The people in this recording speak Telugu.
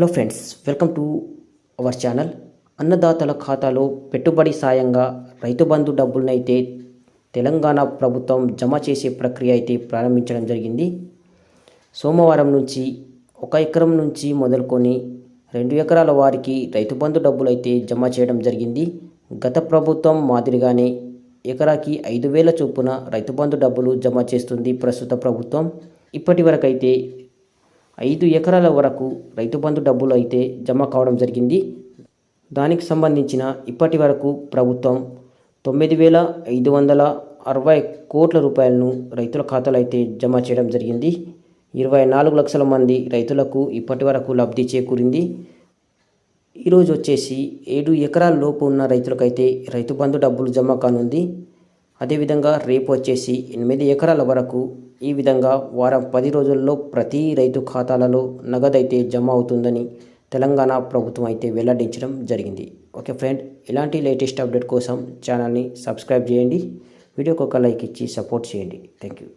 Hello friends welcome to our channel. అన్నదాతల ఖాతాలో పెట్టుబడి సాయంగా రైతు బంధు డబ్బులనైతే తెలంగాణ ప్రభుత్వం జమ చేసే ప్రక్రియ అయితే ప్రారంభించడం జరిగింది. సోమవారం నుంచి ఒక ఎకరం నుంచి మొదలుకొని రెండు ఎకరాల వారికి రైతు బంధు డబ్బులు అయితే జమ చేయడం జరిగింది. గత ప్రభుత్వం మాదిరిగానే ఎకరాకి ఐదు వేల చొప్పున రైతు బంధు డబ్బులు జమ చేస్తుంది ప్రస్తుత ప్రభుత్వం. ఇప్పటి వరకైతే ఐదు ఎకరాల వరకు రైతు బంధు డబ్బులు అయితే జమ కావడం జరిగింది. దానికి సంబంధించిన ఇప్పటి వరకు ప్రభుత్వం తొమ్మిది వేల ఐదు వందల అరవై కోట్ల రూపాయలను రైతుల ఖాతాలో అయితే జమ చేయడం జరిగింది. ఇరవై నాలుగు లక్షల మంది రైతులకు ఇప్పటి వరకు లబ్ధి చేకూరింది. ఈరోజు వచ్చేసి ఏడు ఎకరాల లోపు ఉన్న రైతులకైతే రైతు బంధు డబ్బులు జమ కానుంది. అదేవిధంగా రేపు వచ్చేసి ఎనిమిది ఎకరాల వరకు ఈ విధంగా వారం పది రోజుల్లో ప్రతి రైతు ఖాతాలలో నగదైతే జమ అవుతుందని తెలంగాణ ప్రభుత్వం అయితే వెల్లడించడం జరిగింది. ఓకే ఫ్రెండ్ ఇలాంటి లేటెస్ట్ అప్డేట్ కోసం ఛానల్ని సబ్స్క్రైబ్ చేయండి. వీడియోకి ఒక లైక్ ఇచ్చి సపోర్ట్ చేయండి. Thank you